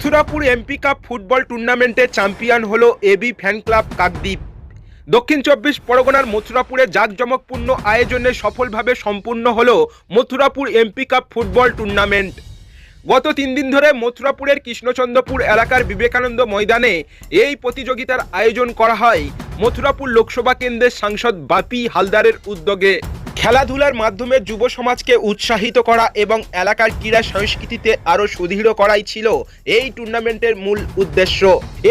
Mathurapur MP cup football টুর্নামেন্টে champion হলো AB fan club Kakdwip. দক্ষিণ চব্বিশ পরগনার মথুরাপুরে জাঁকজমকপূর্ণ আয়োজনে সফলভাবে সম্পূর্ণ হলো Mathurapur MP cup football tournament. গত তিন দিন ধরে মথুরাপুরের কৃষ্ণচন্দ্রপুর এলাকার বিবেকানন্দ ময়দানে এই প্রতিযোগিতার আয়োজন করা হয়। মথুরাপুর লোকসভা কেন্দ্রের সাংসদ বাপি হালদারের উদ্যোগে। খেলাধুলার মাধ্যমে যুব সমাজকে উৎসাহিত করা এবং এলাকার ক্রীড়া সংস্কৃতিতে আরও সুদৃঢ় করাই ছিল এই টুর্নামেন্টের মূল উদ্দেশ্য।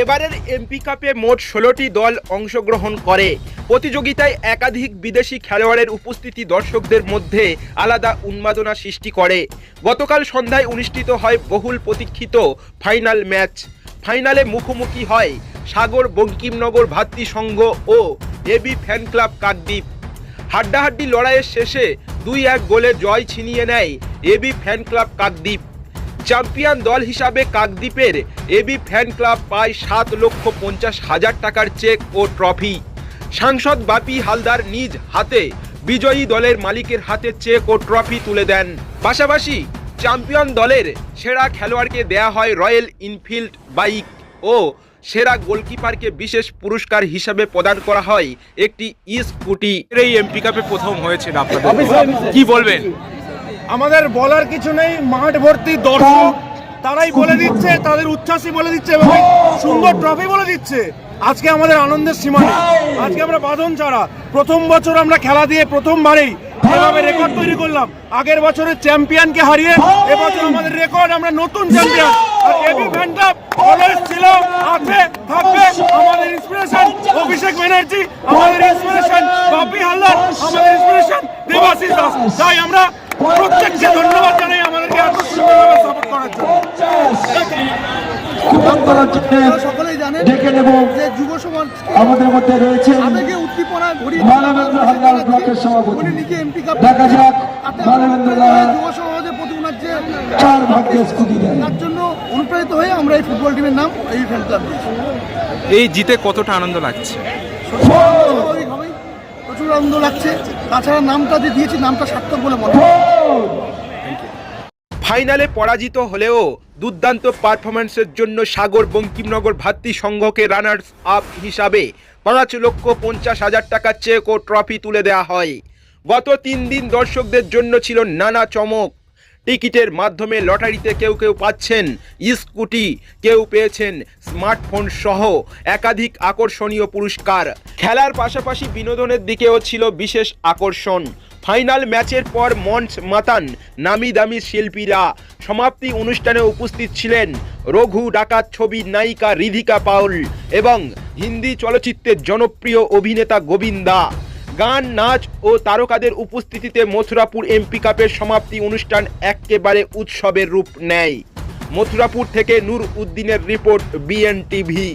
এবারের এমপি কাপে মোট ষোলোটি দল অংশগ্রহণ করে। প্রতিযোগিতায় একাধিক বিদেশি খেলোয়াড়ের উপস্থিতি দর্শকদের মধ্যে আলাদা উন্মাদনা সৃষ্টি করে। গতকাল সন্ধ্যায় অনুষ্ঠিত হয় বহুল প্রতীক্ষিত ফাইনাল ম্যাচ। ফাইনালে মুখোমুখি হয় সাগর বঙ্কিমনগর ভাতৃসংঘ ও এবি ফ্যান ক্লাব কাকদ্বীপ। হাড্ডাহাড্ডি লড়াইয়ের শেষে দুই এক গোলে জয় ছিনিয়ে নেয় AB fan club Kakdwip. Champion দল হিসাবে কাকদ্বীপের এবি ফ্যান ক্লাব পায় সাত লক্ষ পঞ্চাশ হাজার টাকার চেক ও ট্রফি সাংসদ বাপি হালদার নিজ হাতে বিজয়ী দলের মালিকের হাতে চেক ও ট্রফি তুলে দেন। পাশাপাশি চ্যাম্পিয়ন দলের সেরা খেলোয়াড়কে দেয়া হয় রয়্যাল ইনফিল্ড বাইক ও সেরা গোলকিপারকে বিশেষ পুরস্কার হিসাবে প্রদান করা হয় একটি ই স্কুটি এই এমপি কাপে প্রথম হয়েছে আপনাদের। কি বলবেন? আমাদের বলার কিছু নেই মাঠ ভর্তি দর্শক। তারাই বলে দিচ্ছে, তাদের উচ্ছ্বাসই বলে দিচ্ছে সুন্দর ট্রফি বলে দিচ্ছে। আজকে আমাদের আনন্দের সীমা নেই। আজকে আমরা বাঁধন ছাড়া প্রথম বছর আমরা খেলা দিয়ে প্রথমবারেই রেকর্ড তৈরি করলাম। আগের বছরের চ্যাম্পিয়নকে হারিয়ে এবছর আমাদের রেকর্ড আমরা নতুন চ্যাম্পিয়ন। অভিষেক আমাদের তাই আমরা প্রত্যেককে ধন্যবাদ জানাই। এত সুন্দরভাবে সাপোর্ট করার জন্য সকলেই জানেন ডেকে নেব। যে যুব সমাজ আমাদের মধ্যে রয়েছে আবেগে উদ্দীপনা ঘড়িয়ে মানবেন্দ্র হালদার ব্লকের সভাপতি। উনি নিজে এমপি কাপ দেখা যাক তাতে মানবেন্দ্র অনুপ্রাণিত যুব সমাজের প্রতি ওনার যে চার ভাগ্যে স্কুটি দেন। তার জন্য অনুপ্রাণিত হয়ে আমরা এই ফুটবল টিমের নাম এই ফ্যান ক্লাব এই জিতে কতটা আনন্দ লাগছে? প্রচুর আনন্দ লাগছে। তাছাড়া নামটা যে দিয়েছি নামটা সার্থক বলে মনে হয়। ফাইনালে পরাজিত হলেও দুর্দান্ত পারফরম্যান্সের জন্য সাগর বঙ্কিমনগর ভাতৃ সংঘকে রানার্স আপ হিসাবে পাঁচ লক্ষ পঞ্চাশ হাজার টাকার চেক ও ট্রফি তুলে দেওয়া হয়। গত তিন দিন দর্শকদের জন্য ছিল নানা চমক। টিকিটের মাধ্যমে লটারিতে কেউ কেউ পাচ্ছেন স্কুটি, কেউ পেয়েছেন স্মার্টফোন সহ একাধিক আকর্ষণীয় পুরস্কার। খেলার পাশাপাশি বিনোদনের দিকেও ছিল বিশেষ আকর্ষণ। ফাইনাল ম্যাচের পর মঞ্চ মাতান নামি দামি শিল্পীরা সমাপ্তি অনুষ্ঠানে উপস্থিত ছিলেন রঘু ডাকাত ছবির নায়িকা রিধিকা পাউল এবং হিন্দি চলচ্চিত্রের জনপ্রিয় অভিনেতা গোবিন্দা। গান, নাচ ও তারকাদের উপস্থিতিতে মথুরাপুর এমপি কাপের সমাপ্তি অনুষ্ঠান একেবারে উৎসবের রূপ নেয়। মথুরাপুর থেকে নূর উদ্দিনের রিপোর্ট বিএন টিভি